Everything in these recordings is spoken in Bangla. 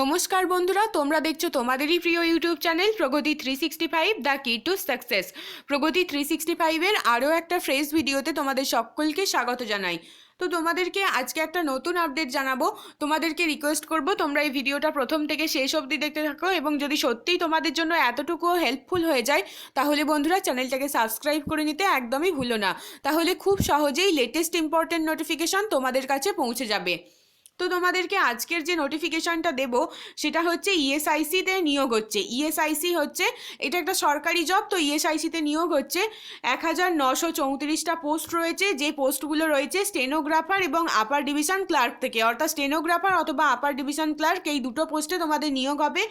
নমস্কার বন্ধুরা, তোমরা দেখছ তোমাদেরই প্রিয় YouTube channel Pragati three sixty five the key to success Pragati three sixty ফাইভের আরও একটা ফ্রেশ ভিডিওতে তোমাদের সকলকে স্বাগত জানাই। তো তোমাদেরকে আজকে একটা নতুন আপডেট জানাব। তোমাদেরকে রিকোয়েস্ট করব, তোমরা এই ভিডিওটা প্রথম থেকে শেষ অবধি দেখতে থাকো এবং যদি সত্যিই তোমাদের জন্য এতটুকুও হেল্পফুল হয়ে যায়, তাহলে বন্ধুরা চ্যানেলটাকে সাবস্ক্রাইব করে নিতে একদমই ভুলো না। তাহলে খুব সহজেই লেটেস্ট ইম্পর্টেন্ট নোটিফিকেশন তোমাদের কাছে পৌঁছে যাবে। তো তোমাদেরকে আজকের যে নোটিফিকেশনটা দেব, সেটা হচ্ছে E ইএসআইসিতে নিয়োগ হচ্ছে। ইএসআইসি হচ্ছে, এটা একটা সরকারি জব তো E ইএসআইসিতে নিয়োগ হচ্ছে। এক হাজার নশো চৌত্রিশটা পোস্ট রয়েছে, যে পোস্টগুলো রয়েছে স্টেনোগ্রাফার এবং আপার ডিভিশন ক্লার্ক থেকে। অর্থাৎ স্টেনোগ্রাফার অথবা আপার ডিভিশন ক্লার্ক এই দুটো পোস্টে তোমাদের নিয়োগ হবে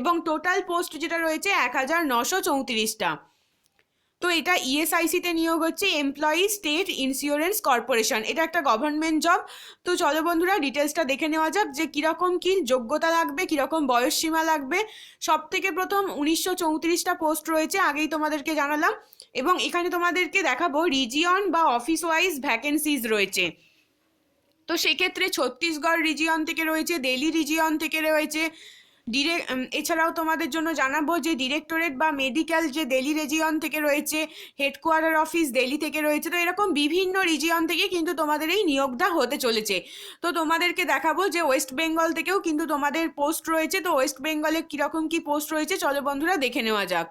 এবং টোটাল পোস্ট যেটা রয়েছে, এক হাজার নশো চৌত্রিশটা। তো এটা E ইএসআইসিতে নিয়োগ হচ্ছে এমপ্লয়ি স্টেট ইন্স্যুরেন্স কর্পোরেশন এটা একটা গভর্নমেন্ট জব তো চলো বন্ধুরা ডিটেলসটা দেখে নেওয়া যাক যে কীরকম কী যোগ্যতা লাগবে, কীরকম বয়স সীমা লাগবে। সব থেকে প্রথম উনিশশো চৌত্রিশটা পোস্ট রয়েছে, আগেই তোমাদেরকে জানালাম। এবং এখানে তোমাদেরকে দেখাবো রিজিয়ন বা অফিস ওয়াইজ ভ্যাকেন্সিজ রয়েছে। তো সেক্ষেত্রে ছত্তিশগড় রিজিয়ন থেকে রয়েছে, দিল্লি রিজিয়ন থেকে রয়েছে ডিরেক্ট এছাড়াও তোমাদের জন্য জানাব যে ডিরেক্টরেট বা মেডিকেল যে দিল্লি রেজিয়ন থেকে রয়েছে হেডকোয়ার্টার অফিস দিল্লি থেকে রয়েছে, তো এরকম বিভিন্ন রিজিয়ন থেকে কিন্তু তোমাদের এই নিয়োগটা হতে চলেছে। তো তোমাদেরকে দেখাবো যে ওয়েস্ট বেঙ্গল থেকেও কিন্তু তোমাদের পোস্ট রয়েছে, তো ওয়েস্ট বেঙ্গলে কীরকম কী পোস্ট রয়েছে, চলো বন্ধুরা দেখে নেওয়া যাক।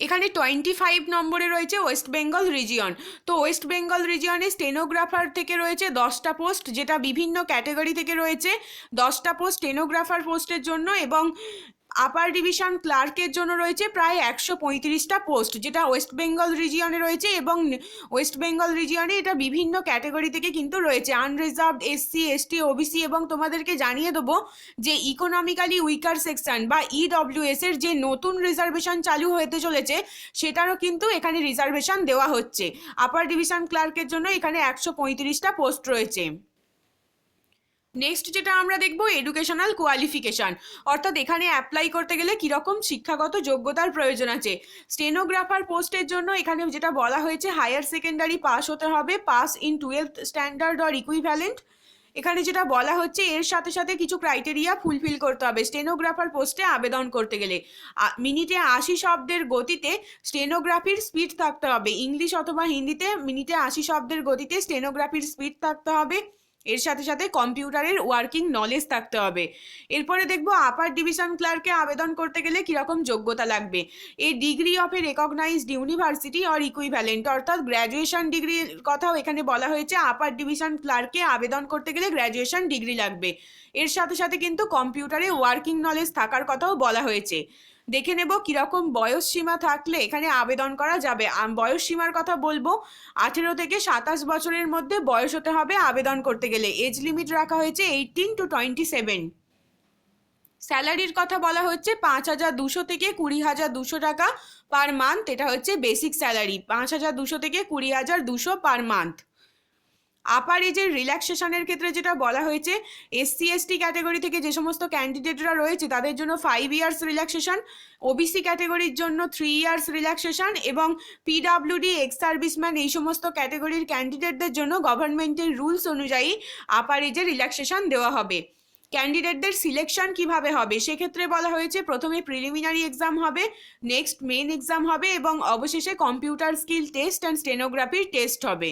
এখানে টোয়েন্টি ফাইভ নম্বরে রয়েছে ওয়েস্ট বেঙ্গল রিজিয়ন তো ওয়েস্ট বেঙ্গল রিজিয়নে স্টেনোগ্রাফার থেকে রয়েছে দশটা পোস্ট যেটা বিভিন্ন ক্যাটাগরি থেকে রয়েছে। দশটা পোস্ট স্টেনোগ্রাফার পোস্টের জন্য এবং আপার ডিভিশন ক্লার্কের জন্য রয়েছে প্রায় একশো পঁয়ত্রিশটা পোস্ট যেটা ওয়েস্ট বেঙ্গল রিজিয়নে রয়েছে এবং ওয়েস্ট বেঙ্গল রিজিয়নে এটা বিভিন্ন ক্যাটাগরি থেকে কিন্তু রয়েছে। আনরিজার্ভড এসসি এসটি ওবিসি এবং তোমাদেরকে জানিয়ে দেবো যে ইকোনমিক্যালি উইকার সেকশন বা ইডব্লিউএস এর যে নতুন রিজার্ভেশন চালু হতে চলেছে, সেটারও কিন্তু এখানে রিজার্ভেশন দেওয়া হচ্ছে। আপার ডিভিশন ক্লার্কের জন্য এখানে একশো পঁয়ত্রিশটা পোস্ট রয়েছে। নেক্সট যেটা আমরা দেখব এডুকেশনাল কোয়ালিফিকেশান অর্থাৎ এখানে অ্যাপ্লাই করতে গেলে কীরকম শিক্ষাগত যোগ্যতার প্রয়োজন আছে? স্টেনোগ্রাফার পোস্টের জন্য এখানে যেটা বলা হয়েছে হায়ার সেকেন্ডারি পাস হতে হবে pass in twelve standard or equivalent এখানে যেটা বলা হচ্ছে, এর সাথে সাথে কিছু ক্রাইটেরিয়া ফুলফিল করতে হবে। স্টেনোগ্রাফার পোস্টে আবেদন করতে গেলে। মিনিটে আশি শব্দের গতিতে স্টেনোগ্রাফির স্পিড থাকতে হবে। ইংলিশ অথবা হিন্দিতে মিনিটে আশি শব্দের গতিতে স্টেনোগ্রাফির স্পিড থাকতে হবে। এর সাথে সাথে কম্পিউটারের ওয়ার্কিং নলেজ থাকতে হবে। এরপরে দেখব আপার ডিভিশন ক্লার্কে আবেদন করতে গেলে কীরকম যোগ্যতা লাগবে? এই degree of a recognised university or equivalent অর্থাৎ গ্র্যাজুয়েশন ডিগ্রির কথাও এখানে বলা হয়েছে। আপার ডিভিশন ক্লার্কে আবেদন করতে গেলে গ্র্যাজুয়েশন ডিগ্রি লাগবে। এর সাথে সাথে কিন্তু কম্পিউটারে ওয়ার্কিং নলেজ থাকার কথাও বলা হয়েছে। দেখে নেব কীরকম বয়স সীমা থাকলে এখানে আবেদন করা যাবে। বয়স সীমার কথা বলব, আঠেরো থেকে সাতাশ বছরের মধ্যে বয়স হতে হবে আবেদন করতে গেলে। এজ লিমিট রাখা হয়েছে এইটিন টু টোয়েন্টি সেভেন স্যালারির কথা বলা হচ্ছে পাঁচ হাজার দুশো থেকে কুড়ি হাজার দুশো টাকা পার মান্থ, এটা হচ্ছে বেসিক স্যালারি। পাঁচ হাজার দুশো থেকে কুড়ি হাজার দুশো পার মান্থ। আপার এজের রিল্যাক্সেশনের ক্ষেত্রে যেটা বলা হয়েছে এসসি এসটি ক্যাটাগরি থেকে যে সমস্ত ক্যান্ডিডেটরা রয়েছে, তাদের জন্য ফাইভ ইয়ার্স রিল্যাক্সেশন ওবিসি ক্যাটাগরির জন্য থ্রি ইয়ার্স রিল্যাক্সেশন এবং পিডাব্লিউডি এক্স সার্ভিসম্যান এই সমস্ত ক্যাটাগরির ক্যান্ডিডেটদের জন্য গভর্নমেন্টের রুলস অনুযায়ী আপার এজের রিল্যাক্সেশন দেওয়া হবে। ক্যান্ডিডেটদের সিলেকশন কীভাবে হবে? সেক্ষেত্রে বলা হয়েছে, প্রথমে প্রিলিমিনারি এক্সাম হবে নেক্সট মেন এক্সাম হবে এবং অবশেষে কম্পিউটার স্কিল টেস্ট অ্যান্ড স্টেনোগ্রাফির টেস্ট হবে।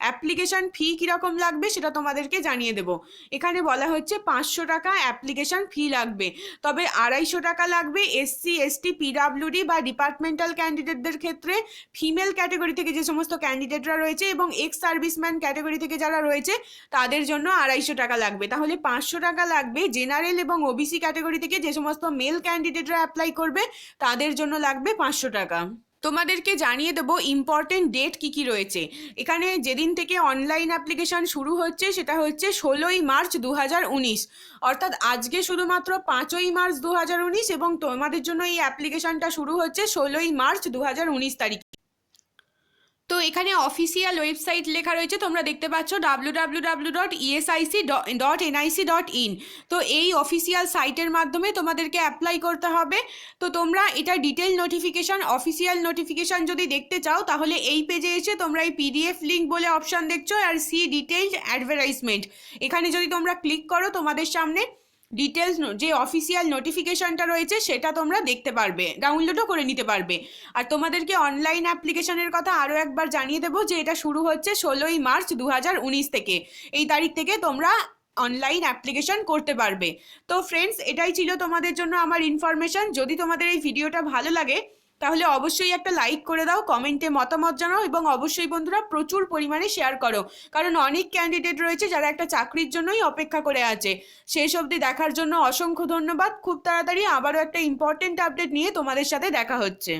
অ্যাপ্লিকেশন ফি কীরকম লাগবে সেটা তোমাদেরকে জানিয়ে দেবো। এখানে বলা হচ্ছে পাঁচশো টাকা অ্যাপ্লিকেশন ফি লাগবে। তবে আড়াইশো টাকা লাগবে এসসি এসটি পিডাব্লিউডি বা ডিপার্টমেন্টাল ক্যান্ডিডেটদের ক্ষেত্রে ফিমেল ক্যাটাগরি থেকে যে সমস্ত ক্যান্ডিডেটরা রয়েছে এবং এক্স সার্ভিসম্যান ক্যাটাগরি থেকে যারা রয়েছে তাদের জন্য আড়াইশো টাকা লাগবে। তাহলে পাঁচশো টাকা লাগবে জেনারেল এবং ওবিসি ক্যাটাগরি থেকে যে সমস্ত মেল ক্যান্ডিডেটরা অ্যাপ্লাই করবে তাদের জন্য লাগবে পাঁচশো টাকা। তোমাদেরকে জানিয়ে দেবো ইম্পর্টেন্ট ডেট কি কি রয়েছে। এখানে যেদিন থেকে অনলাইন অ্যাপ্লিকেশন শুরু হচ্ছে, সেটা হচ্ছে ষোলোই মার্চ দু হাজার উনিশ। অর্থাৎ আজকে শুধুমাত্র পাঁচই মার্চ দু হাজার উনিশ এবং তোমাদের জন্য এই অ্যাপ্লিকেশনটা শুরু হচ্ছে ষোলোই মার্চ দু হাজার উনিশ তারিখ। তো এখানে অফিসিয়াল ওয়েবসাইট লেখা রয়েছে, তোমরা দেখতে পাচ্ছ W W W dot ESIC dot NIC dot in তো এই অফিসিয়াল সাইটের মাধ্যমে তোমাদেরকে অ্যাপ্লাই করতে হবে। তো তোমরা এটা ডিটেল নোটিফিকেশান অফিসিয়াল নোটিফিকেশান যদি দেখতে চাও, তাহলে এই পেজে এসে তোমরা এই পিডিএফ লিঙ্ক বলে অপশান দেখছ, আর সি ডিটেলড অ্যাডভার্টাইজমেন্ট এখানে যদি তোমরা ক্লিক করো, তোমাদের সামনে ডিটেলস যে অফিসিয়াল নোটিফিকেশনটা রয়েছে, সেটা তোমরা দেখতে পারবে। ডাউনলোডও করে নিতে পারবে। আর তোমাদেরকে অনলাইন অ্যাপ্লিকেশনের কথা আরও একবার জানিয়ে দেবো যে এটা শুরু হচ্ছে ষোলোই মার্চ দু হাজার উনিশ থেকে। এই তারিখ থেকে তোমরা অনলাইন অ্যাপ্লিকেশন করতে পারবে। তো ফ্রেন্ডস এটাই ছিল তোমাদের জন্য আমার ইনফরমেশান যদি তোমাদের এই ভিডিওটা ভালো লাগে তাহলে অবশ্যই একটা লাইক করে দাও কমেন্টে মতামত জানাও এবং অবশ্যই বন্ধুরা প্রচুর পরিমাণে শেয়ার করো। কারণ অনেক ক্যান্ডিডেট রয়েছে যারা একটা চাকরির জন্যই অপেক্ষা করে আছে। শেষ অবধি দেখার জন্য অসংখ্য ধন্যবাদ। খুব তাড়াতাড়ি আবারও একটা ইম্পর্টেন্ট আপডেট নিয়ে তোমাদের সাথে দেখা হচ্ছে।